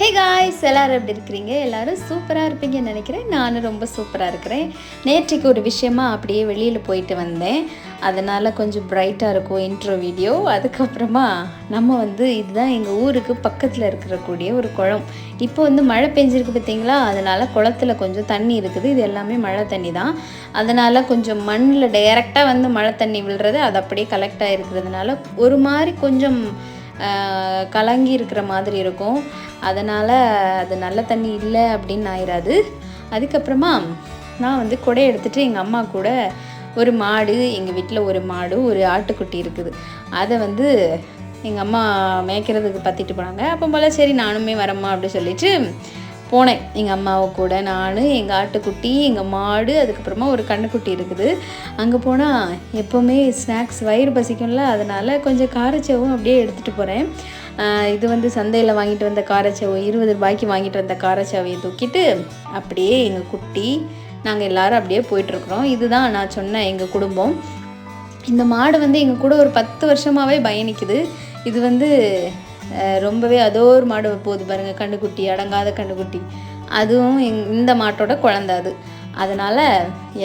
Hey guys எல்லாரும் எப்படி இருக்கிறீங்க? எல்லோரும் சூப்பராக இருப்பீங்கன்னு நினைக்கிறேன். நானும் ரொம்ப சூப்பராக இருக்கிறேன். நேற்றைக்கு ஒரு விஷயமா அப்படியே வெளியில் போயிட்டு வந்தேன். அதனால் கொஞ்சம் பிரைட்டாக இருக்கும் இன்ட்ரோ வீடியோ அதுக்கப்புறமா நம்ம வந்து இதுதான் எங்கள் ஊருக்கு பக்கத்தில் இருக்கக்கூடிய ஒரு குளம். இப்போ வந்து மழை பெஞ்சிருக்கு பார்த்தீங்களா? அதனால் குளத்துல கொஞ்சம் தண்ணி இருக்குது. இது எல்லாமே மழை தண்ணி தான். அதனால் கொஞ்சம் மண்ணில் டைரெக்டாக வந்து மழை தண்ணி விழுறது அது அப்படியே கலெக்ட் ஆகிருக்கிறதுனால ஒரு மாதிரி கொஞ்சம் கலங்கி இருக்கிற மாதிரி இருக்கும். அதனால் அது நல்ல தண்ணி இல்லை அப்படின்னு ஆயிடாது அதுக்கப்புறமா நான் வந்து கொடை எடுத்துகிட்டு எங்கள் அம்மா கூட ஒரு மாடு எங்கள் வீட்டில் ஒரு மாடு ஒரு ஆட்டுக்குட்டி இருக்குது. அதை வந்து எங்கள் அம்மா மேய்க்கிறதுக்கு பற்றிட்டு போனாங்க. அப்போ போல் சரி நானுமே வரேம்மா அப்படின்னு சொல்லிட்டு போனேன். எங்கள் அம்மாவை கூட நான் எங்கள் ஆட்டுக்குட்டி எங்கள் மாடு அதுக்கப்புறமா ஒரு கண்ணுக்குட்டி இருக்குது. அங்கே போனால் எப்போவுமே ஸ்நாக்ஸ் வயிறு பசிக்கும்ல அதனால் கொஞ்சம் காரச்சவும் அப்படியே எடுத்துகிட்டு போகிறேன் இது வந்து சந்தையில் வாங்கிட்டு வந்த காரச்சவை இருபது ரூபாய்க்கு வாங்கிட்டு வந்த காரச்சவையை தூக்கிட்டு அப்படியே எங்கள் குட்டி நாங்கள் எல்லாரும் அப்படியே போயிட்டுருக்குறோம். இதுதான் நான் சொன்ன எங்கள் குடும்பம். இந்த மாடு வந்து எங்கள் கூட ஒரு பத்து வருஷமாகவே பயணிக்குது. இது வந்து ரொம்பவே அதோ ஒரு மாடு போகுது பாருங்கள் கண்ணுக்குட்டி அடங்காத கண்ணுக்குட்டி. அதுவும் எங் இந்த மாட்டோட குழந்த அது. அதனால்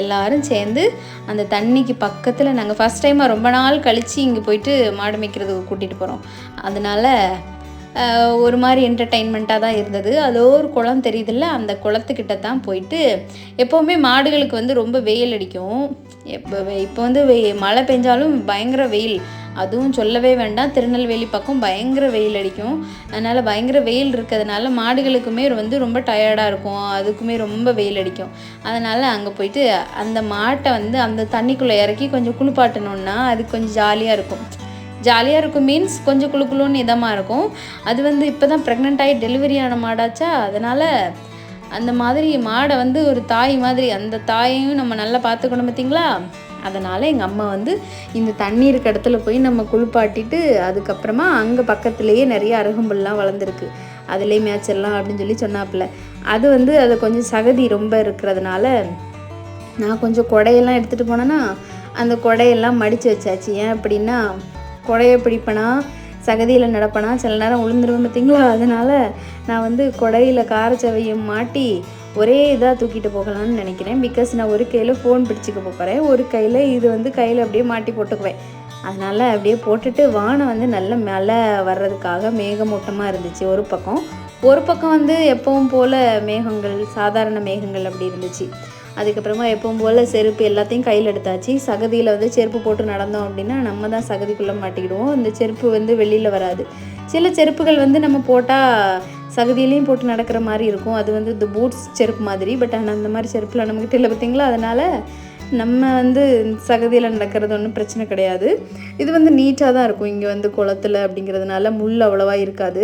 எல்லாரும் சேர்ந்து அந்த தண்ணிக்கு பக்கத்தில் நாங்கள் ஃபஸ்ட் டைமாக ரொம்ப நாள் கழித்து இங்கே போயிட்டு மாடு மேய்க்கிறதுக்கு கூட்டிகிட்டு போகிறோம் அதனால் ஒரு மாதிரி என்டர்டெயின்மெண்ட்டாக தான் இருந்தது. அதோ ஒரு குளம் தெரியுதுல்ல அந்த குளத்துக்கிட்ட தான் போயிட்டு எப்போவுமே மாடுகளுக்கு வந்து ரொம்ப வெயில் அடிக்கும். எப்போ இப்போ வந்து மழை பெஞ்சாலும் பயங்கர வெயில். அதுவும் சொல்லவே வேண்டாம். திருநெல்வேலி பக்கம் பயங்கர வெயில் அடிக்கும். அதனால் பயங்கர வெயில் இருக்கிறதுனால மாடுகளுக்குமே வந்து ரொம்ப டயர்டாக இருக்கும். அதுக்குமே ரொம்ப வெயில் அடிக்கும். அதனால் அங்கே போயிட்டு அந்த மாட்டை வந்து அந்த தண்ணிக்குள்ளே இறக்கி கொஞ்சம் குளிப்பாட்டணுன்னா அது கொஞ்சம் ஜாலியாக இருக்கும். ஜாலியாக இருக்கும் மீன்ஸ் கொஞ்சம் குளு குளுன்னு இதமாக இருக்கும். அது வந்து இப்போ தான் ப்ரெக்னென்ட் ஆகி டெலிவரி ஆன மாடாச்சா? அதனால் அந்த மாதிரி மாடை வந்து ஒரு தாய் மாதிரி அந்த தாயையும் நம்ம நல்லா பார்த்துக்கணும் பார்த்தீங்களா அதனால் எங்கள் அம்மா வந்து இந்த தண்ணி இருக்க இடத்துல போய் நம்ம குளிப்பாட்டிட்டு அதுக்கப்புறமா அங்கே பக்கத்துலேயே நிறைய அருகம்புல்லாம் வளர்ந்துருக்கு. அதுலேயே மேய்ச்சிடலாம் அப்படின்னு சொல்லி சொன்னாப்புல. அது வந்து அது கொஞ்சம் சகதி ரொம்ப இருக்கிறதுனால நான் கொஞ்சம் கொடையெல்லாம் எடுத்துகிட்டு போனேன்னா அந்த கொடையெல்லாம் மடித்து வச்சாச்சு. ஏன் அப்படின்னா கொடையை பிடிப்பேனா சகதியில் நடப்பேனா? சில நேரம் விழுந்துருவேன் பார்த்தீங்களா? அதனால் நான் வந்து கொடையில் காரச்சவையும் மாட்டி ஒரே இதாக தூக்கிட்டு போகலான்னு நினைக்கிறேன். பிகாஸ் நான் ஒரு கையில் ஃபோன் பிடிச்சிக்க போகிறேன் ஒரு கையில் இது வந்து கையில் அப்படியே மாட்டி போட்டுக்குவேன். அதனால் அப்படியே போட்டுட்டு வானம் வந்து நல்ல மழை வர்றதுக்காக மேகமூட்டமாக இருந்துச்சு ஒரு பக்கம். ஒரு பக்கம் வந்து எப்பவும் போல் மேகங்கள் சாதாரண மேகங்கள் அப்படி இருந்துச்சு. அதுக்கப்புறமா எப்பவும் போல் செருப்பு எல்லாத்தையும் கையில் எடுத்தாச்சு. சகதியில் வந்து செருப்பு போட்டு நடந்தோம் அப்படின்னா நம்ம தான் சகதிக்குள்ளே மாட்டிக்கிடுவோம். இந்த செருப்பு வந்து வெளியில் வராது. சில செருப்புகள் வந்து நம்ம போட்டால் சகதியிலையும் போட்டு நடக்கிற மாதிரி இருக்கும். அது வந்து இந்த பூட்ஸ் செருப்பு மாதிரி. பட் ஆனால் அந்த மாதிரி செருப்பில் நம்மக்கிட்ட இல்லை பார்த்தீங்களா அதனால் நம்ம வந்து சகதியில் நடக்கிறது ஒன்றும் பிரச்சனை கிடையாது. இது வந்து நீட்டாக தான் இருக்கும். இங்கே வந்து குளத்துல அப்படிங்கிறதுனால முள் அவ்வளோவா இருக்காது.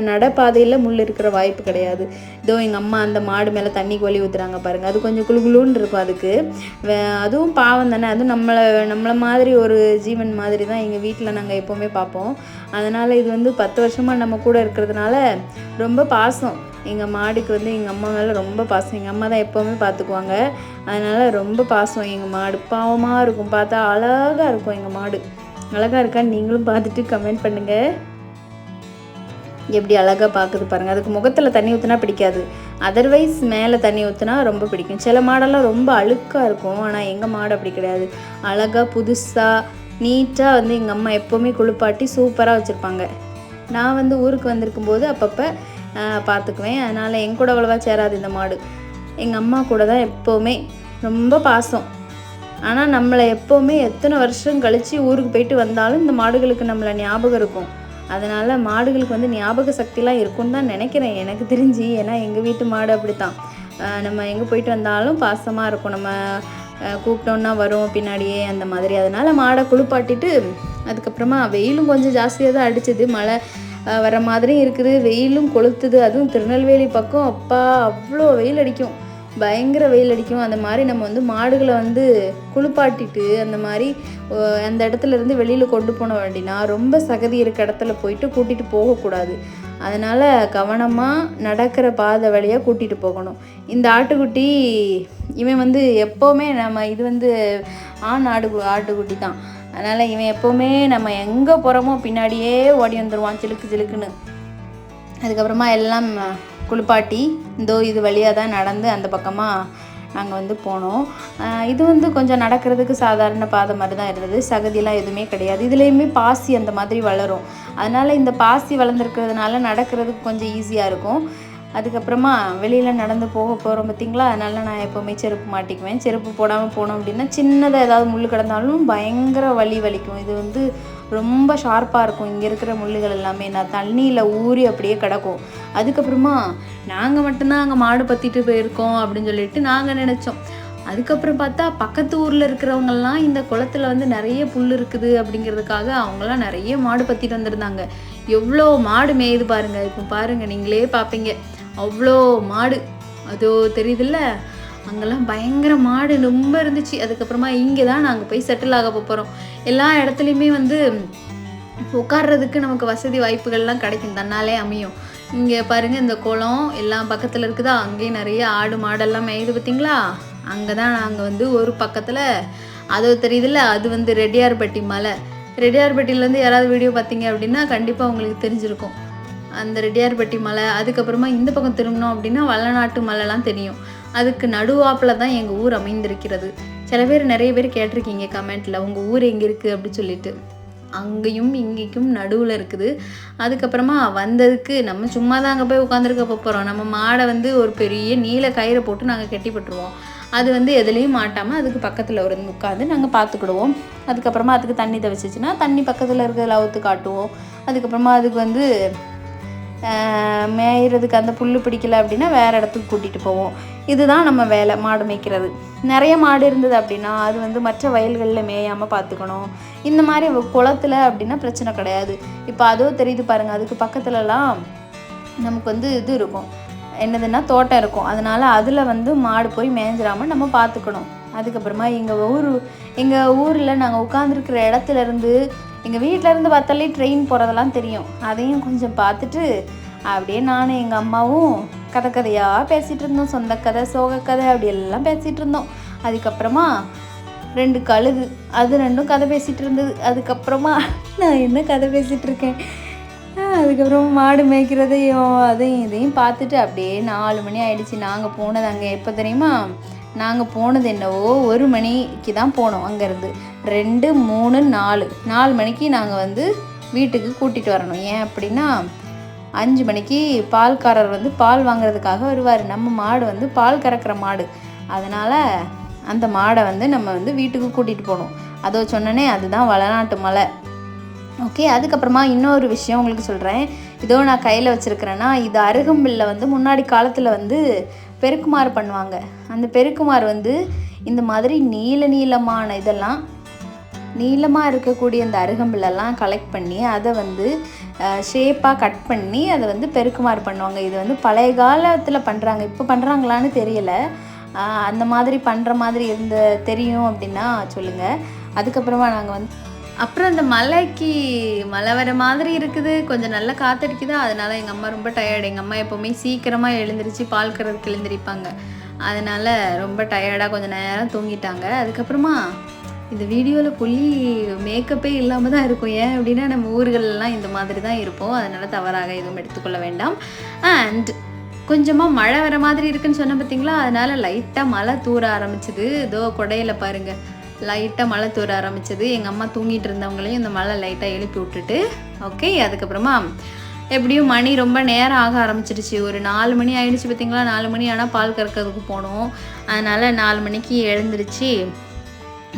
நடைபாதையில் முள் இருக்கிற வாய்ப்பு கிடையாது. இதோ எங்கள் அம்மா அந்த மாடு மேலே தண்ணி கொலி ஊற்றுறாங்க பாருங்கள் அது கொஞ்சம் குளு குளுன்னு இருக்கும் அதுக்கு. வே- அதுவும் பாவம் தானே. அதுவும் நம்மளை நம்மளை மாதிரி ஒரு ஜீவன் மாதிரி தான் எங்கள் வீட்டில் நாங்கள் எப்போவுமே பார்ப்போம் அதனால் இது வந்து பத்து வருஷமாக நம்ம கூட இருக்கிறதுனால ரொம்ப பாசம். எங்கள் மாடுக்கு வந்து எங்கள் அம்மா மேலே ரொம்ப பாசம். எங்கள் அம்மா தான் எப்போவுமே பார்த்துக்குவாங்க அதனால் ரொம்ப பாசம். எங்கள் மாடு பாவமாக இருக்கும். பார்த்தா அழகாக இருக்கும் எங்கள் மாடு. அழகாக இருக்கான்னு நீங்களும் பார்த்துட்டு கமெண்ட் பண்ணுங்கள் எப்படி அழகாக பார்க்குது பாருங்கள் அதுக்கு முகத்தில் தண்ணி ஊற்றினா பிடிக்காது. அதர்வைஸ் மேலே தண்ணி ஊற்றினா ரொம்ப பிடிக்கும். சில மாடெல்லாம் ரொம்ப அழுக்காக இருக்கும். ஆனால் எங்கள் மாடு அப்படி கிடையாது. அழகாக புதுசாக நீட்டாக வந்து எங்கள் அம்மா எப்போவுமே குளிப்பாட்டி சூப்பராக வச்சுருப்பாங்க. நான் வந்து ஊருக்கு வந்திருக்கும் போது அப்பப்போ பார்த்துக்குவேன். அதனால் என் கூட அவ்வளோவா சேராது இந்த மாடு. எங்கள் அம்மா கூட தான் எப்போவுமே ரொம்ப பாசம். ஆனால் நம்மளை எப்போவுமே எத்தனை வருஷம் கழித்து ஊருக்கு போயிட்டு வந்தாலும் இந்த மாடுகளுக்கு நம்மளை ஞாபகம் இருக்கும். அதனால் மாடுகளுக்கு வந்து ஞாபக சக்திலாம் இருக்கும்னு தான் நினைக்கிறேன். எனக்கு தெரிஞ்சு. ஏன்னா எங்கள் வீட்டு மாடு அப்படித்தான். நம்ம எங்கே போயிட்டு வந்தாலும் பாசமாக இருக்கும். நம்ம கூப்பிட்டோன்னா வரும் பின்னாடியே அந்த மாதிரி. அதனால் மாடை குளிப்பாட்டிட்டு அதுக்கப்புறமா வெயிலும் கொஞ்சம் ஜாஸ்தியாக தான் அடிச்சது. மழை வர மாதிரியும் இருக்குது. வெயிலும் கொளுத்துது. அதுவும் திருநெல்வேலி பக்கம். அப்பா அவ்வளோ வெயில் அடிக்கும். பயங்கர வெயில் அடிக்கும். அந்த மாதிரி நம்ம வந்து மாடுகளை வந்து குளிப்பாட்டிட்டு அந்த மாதிரி அந்த இடத்துல இருந்து வெளியில் கொண்டு போன வேண்டினா ரொம்ப சகதி இருக்க இடத்துல போயிட்டு கூட்டிகிட்டு போகக்கூடாது. அதனால் கவனமாக நடக்கிற பாதை வழியாக கூட்டிகிட்டு போகணும். இந்த ஆட்டுக்குட்டி இவன் வந்து எப்போவுமே நம்ம இது வந்து ஆண் ஆடு ஆட்டுக்குட்டி தான். அதனால் இவன் எப்போவுமே நம்ம எங்கே போகிறோமோ பின்னாடியே ஓடி வந்துடுவான் சிலுக்கு சிலுக்குன்னு. அதுக்கப்புறமா எல்லாம் குளிப்பாட்டி இதோ இது வழியாக தான் நடந்து அந்த பக்கமாக நாங்கள் வந்து போனோம். இது வந்து கொஞ்சம் நடக்கிறதுக்கு சாதாரண பாதை மாதிரி தான் இருந்தது. சகதியெலாம் எதுவுமே கிடையாது. இதுலேயுமே பாசி அந்த மாதிரி வளரும். அதனால் இந்த பாசி வளர்ந்துருக்கிறதுனால நடக்கிறதுக்கு கொஞ்சம் ஈஸியாக இருக்கும். அதுக்கப்புறமா வெளியில் நடந்து போக போகிறோம் பார்த்தீங்களா அதனால் நான் எப்போவுமே செருப்பு மாட்டிக்குவேன். செருப்பு போடாமல் போனோம் அப்படின்னா சின்னதாக ஏதாவது முள் கிடந்தாலும் பயங்கர வலி வலிக்கும். இது வந்து ரொம்ப ஷார்ப்பாக இருக்கும். இங்கே இருக்கிற முள்ளுகள் எல்லாமே. நான் தண்ணியில் ஊறி அப்படியே கிடக்கும். அதுக்கப்புறமா நாங்கள் மட்டும்தான் அங்கே மாடு பற்றிட்டு போயிருக்கோம் அப்படின்னு சொல்லிட்டு நாங்கள் நினச்சோம். அதுக்கப்புறம் பார்த்தா பக்கத்து ஊரில் இருக்கிறவங்கெல்லாம் இந்த குளத்துல வந்து நிறைய புல் இருக்குது அப்படிங்கிறதுக்காக அவங்களாம் நிறைய மாடு பற்றிட்டு வந்திருந்தாங்க. எவ்வளோ மாடு மேயுது பாருங்க. இப்போ பாருங்கள் நீங்களே பார்ப்பீங்க அவ்வளோ மாடு. அதோ தெரியுதுல்ல? அங்கெல்லாம் பயங்கர மாடு ரொம்ப இருந்துச்சு. அதுக்கப்புறமா இங்கே தான் நாங்கள் போய் செட்டில் ஆக போகிறோம். எல்லா இடத்துலையுமே வந்து உட்கார்றதுக்கு நமக்கு வசதி வாய்ப்புகள்லாம் கிடைக்கும். தன்னாலே அமையும். இங்கே பாருங்கள் இந்த குளம் எல்லாம் பக்கத்தில் இருக்குதா? அங்கேயும் நிறைய ஆடு மாடெல்லாம் மேயுது பார்த்தீங்களா? அங்கே தான் நாங்கள் வந்து ஒரு பக்கத்தில் அதோ தெரியுதுல்ல அது வந்து ரெட்டியார்பட்டி மலை. ரெட்டியார்பட்டியிலேருந்து யாராவது வீடியோ பார்த்தீங்க அப்படின்னா கண்டிப்பாக உங்களுக்கு தெரிஞ்சிருக்கும். அந்த ரெட்டியார்பட்டி மலை அதுக்கப்புறமா இந்த பக்கம் திரும்பினோம் அப்படின்னா வல்லநாட்டு மலைலாம் தெரியும். அதுக்கு நடுவாப்பில் தான் எங்கள் ஊர் அமைந்திருக்கிறது. சில பேர் நிறைய பேர் கேட்டிருக்கீங்க கமெண்ட்டில் உங்கள் ஊர் எங்கே இருக்குது அப்படின்னு சொல்லிட்டு. அங்கேயும் இங்கேயும் நடுவில் இருக்குது. அதுக்கப்புறமா வந்ததுக்கு நம்ம சும்மா தான் அங்கே போய் உட்காந்துருக்க போகிறோம் நம்ம மாடை வந்து ஒரு பெரிய நீல கயிறை போட்டு நாங்கள் கட்டிப்பட்டுருவோம். அது வந்து எதுலேயும் மாட்டாமல் அதுக்கு பக்கத்தில் ஒரு உட்காந்து நாங்கள் பார்த்துக்கிடுவோம் அதுக்கப்புறமா அதுக்கு தண்ணி தவிச்சிச்சுன்னா தண்ணி பக்கத்தில் இருக்கிற அவுத்து காட்டுவோம். அதுக்கப்புறமா அதுக்கு வந்து மேயிறதுக்கு அந்த புல் பிடிக்கல அப்படின்னா வேறு இடத்துக்கு கூட்டிகிட்டு போவோம். இதுதான் நம்ம வேலை மாடு மேய்க்கிறது. நிறைய மாடு இருந்தது அப்படின்னா அது வந்து மற்ற வயல்களில் மேயாமல் பார்த்துக்கணும் இந்த மாதிரி குளத்துல அப்படின்னா பிரச்சனை கிடையாது. இப்போ அதோ தெரியுது பாருங்கள் அதுக்கு பக்கத்துலலாம் நமக்கு வந்து இது இருக்கும். என்னதுன்னா தோட்டம் இருக்கும். அதனால் அதில் வந்து மாடு போய் மேய்ஞ்சிடாமல் நம்ம பார்த்துக்கணும் அதுக்கப்புறமா எங்கள் ஊர் எங்கள் ஊரில் நாங்கள் உட்காந்துருக்கிற இடத்துலேருந்து எங்கள் வீட்டில் இருந்து பார்த்தாலே ட்ரெயின் போகிறதெல்லாம் தெரியும். அதையும் கொஞ்சம் பார்த்துட்டு அப்படியே நானும் எங்கள் அம்மாவும் கதை கதையாக பேசிகிட்டு இருந்தோம். சொந்த கதை சோக கதை அப்படி எல்லாம் பேசிகிட்டு இருந்தோம். அதுக்கப்புறமா ரெண்டு கழுகு அது ரெண்டும் கதை பேசிகிட்டு இருந்தது. அதுக்கப்புறமா நான் என்ன கதை பேசிகிட்டு இருக்கேன்? அதுக்கப்புறம் மாடு மேய்க்கிறதையும் அதையும் இதையும் பார்த்துட்டு அப்படியே நாலு மணி ஆயிடுச்சு. நாங்கள் போனது அங்கே எப்போ தெரியுமா? நாங்கள் போனது என்னவோ ஒரு மணிக்கு தான் போனோம் அங்கேருந்து. ரெண்டு மூணு நாலு. நாலு மணிக்கு நாங்கள் வந்து வீட்டுக்கு கூட்டிகிட்டு வரணும். ஏன் அப்படின்னா அஞ்சு மணிக்கு பால்காரர் வந்து பால் வாங்குறதுக்காக வருவார். நம்ம மாடு வந்து பால் கறக்கிற மாடு. அதனால் அந்த மாடை வந்து நம்ம வந்து வீட்டுக்கு கூட்டிகிட்டு போகணும். அதோ சொன்னனே அதுதான் வளநாட்டு மலை. ஓகே அதுக்கப்புறமா இன்னொரு விஷயம் உங்களுக்கு சொல்கிறேன் இதோ நான் கையில் வச்சுருக்கிறேன்னா இது அருகம்பில்ல வந்து முன்னாடி காலத்தில் வந்து பெருக்குமாறு பண்ணுவாங்க. அந்த பெருக்குமாறு வந்து இந்த மாதிரி நீல நீளமான இதெல்லாம் நீளமாக இருக்கக்கூடிய அந்த அருகம்பிலெல்லாம் கலெக்ட் பண்ணி அதை வந்து ஷேப்பாக கட் பண்ணி அதை வந்து பெருக்குமாறு பண்ணுவாங்க. இது வந்து பழைய காலத்தில் பண்ணுறாங்க இப்போ பண்ணுறாங்களான்னு தெரியல. அந்த மாதிரி பண்ணுற மாதிரி இருந்த தெரியும் அப்படின்னா சொல்லுங்கள் அதுக்கப்புறமா நாங்கள் வந்து அப்புறம் அந்த மலைக்கு மழை வர மாதிரி இருக்குது. கொஞ்சம் நல்லா காத்தடிக்குது? அதனால எங்கள் அம்மா ரொம்ப டயர்டு எங்கள் அம்மா எப்போவுமே சீக்கிரமாக எழுந்திரிச்சு பால் கறதுக்கு எழுந்திரிப்பாங்க. அதனால் ரொம்ப டயர்டாக கொஞ்சம் நேரம் தூங்கிட்டாங்க. அதுக்கப்புறமா இந்த வீடியோவில் புள்ளி மேக்கப்பே இல்லாமல் தான் இருக்கும். ஏன் அப்படின்னா நம்ம ஊர்களெல்லாம் இந்த மாதிரி தான் இருப்போம். அதனால் தவறாக எதுவும் எடுத்துக்கொள்ள வேண்டாம். அண்ட் கொஞ்சமாக மழை வர மாதிரி இருக்குன்னு சொன்ன பார்த்தீங்களா அதனால் லைட்டாக மழை தூர ஆரம்பிச்சது. இதோ கொடையில் பாருங்கள் லைட்டாக மழை தூர ஆரம்பிச்சது. எங்கள் அம்மா தூங்கிட்டு இருந்தவங்களையும் இந்த மழை லைட்டாக எழுப்பி விட்டுட்டு ஓகே அதுக்கப்புறமா எப்படியும் மணி ரொம்ப நேரம் ஆக ஆரம்பிச்சிடுச்சு ஒரு நாலு மணி ஆயிடுச்சு பார்த்தீங்களா நாலு மணி ஆனால் பால் கறக்கிறதுக்கு போனோம். அதனால் நாலு மணிக்கு எழுந்துருச்சு.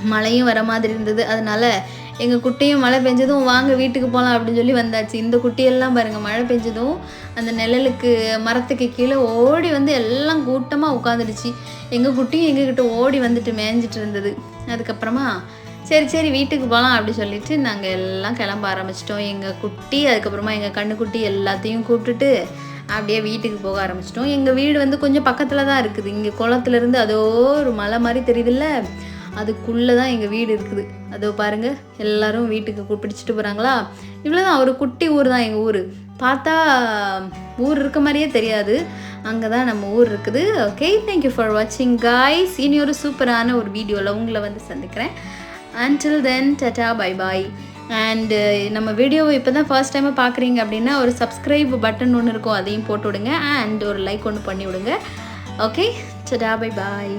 மழையும் வர மாதிரி இருந்தது. அதனால எங்கள் குட்டியும் மழை பெஞ்சதும் வாங்க வீட்டுக்கு போகலாம் அப்படின்னு சொல்லி வந்தாச்சு. இந்த குட்டியெல்லாம் பாருங்கள் மழை பெஞ்சதும் அந்த நிழலுக்கு மரத்துக்கு கீழே ஓடி வந்து எல்லாம் கூட்டமாக உட்காந்துடுச்சு எங்கள் குட்டியும் எங்ககிட்ட ஓடி வந்துட்டு மேய்ஞ்சிட்டு இருந்தது. அதுக்கப்புறமா சரி சரி வீட்டுக்கு போகலாம் அப்படி சொல்லிட்டு நாங்கள் எல்லாம் கிளம்ப ஆரம்பிச்சிட்டோம். எங்கள் குட்டி அதுக்கப்புறமா எங்கள் கண்ணுக்குட்டி எல்லாத்தையும் கூப்பிட்டுட்டு அப்படியே வீட்டுக்கு போக ஆரம்பிச்சிட்டோம். எங்கள் வீடு வந்து கொஞ்சம் பக்கத்தில் தான் இருக்குது. இங்கே குளத்துலேருந்து அதோ ஒரு மலை மாதிரி தெரியுதுல்ல? அதுக்குள்ளே தான் எங்கள் வீடு இருக்குது. அதோ பாருங்கள் எல்லோரும் வீட்டுக்கு பிடிச்சிட்டு போகிறாங்களா இவ்வளோ தான் ஒரு குட்டி ஊர் தான் எங்கள் ஊர். பார்த்தா ஊர் இருக்க மாதிரியே தெரியாது. அங்கே தான் நம்ம ஊர் இருக்குது. ஓகே தேங்க்யூ ஃபார் வாட்சிங் காய்ஸ் இனி ஒரு சூப்பரான ஒரு வீடியோவில் உங்களை வந்து சந்திக்கிறேன். Until then tata bye bye and நம்ம வீடியோவை இப்போ தான் ஃபர்ஸ்ட் டைமாக பார்க்குறீங்க அப்படின்னா ஒரு சப்ஸ்கிரைப் பட்டன் ஒன்று இருக்கும் அதையும் போட்டு விடுங்க. அண்ட் ஒரு லைக் ஒன்று பண்ணி விடுங்க. Okay சடா bye bye